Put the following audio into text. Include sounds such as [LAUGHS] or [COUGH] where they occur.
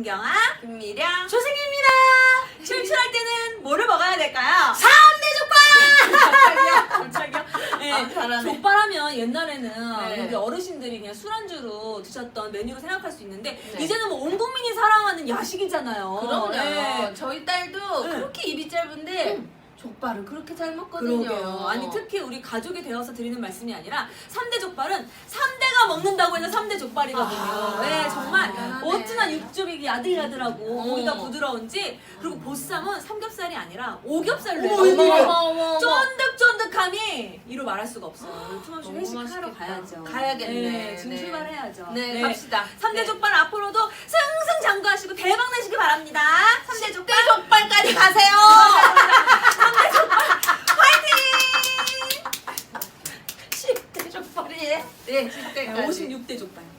김경아, 김미량. 조승입니다. 출출할 때는 뭐를 먹어야 될까요? 깜짝이야. [LAUGHS] 깜짝이야. 네, 아, 잘하네. 족발하면 옛날에는 네. 우리 어르신들이 그냥 술안주로 드셨던 메뉴로 생각할 수 있는데 네. 이제는 뭐 온 국민이 사랑하는 야식이잖아요. 그럼요. 네. 저희 딸도 네. 그렇게 입이 짧은데 족발을 그렇게 잘 먹거든요. 그러게요. 아니 특히 우리 가족이 되어서 드리는 말씀이 아니라 3대 족발은 3대가 먹는다고 해서 3대 족발이거든요. 아, 네, 정말 대단하네. 어찌나 육즙이 야들야들하고 어. 고기가 부드러운지 그리고 보쌈은 삼겹살이 아니라 오겹살로 어머, 해요. 어머, 어머, 어머, 어머. 쫀득쫀득함이 이로 말할 수가 없어요. 틈없이 너무 회식하러 맛있겠다. 가야죠. 가야겠네. 네, 지금 네. 출발해야죠. 네, 갑시다. 3대 네. 족발 앞으로도 승승장구하시고 대박 나시기 바랍니다. 3대 족발 족발 족발까지 가세요. 3대 족발 화이팅! 10대 족발이에요. 네, 10대까지. 56대 족발.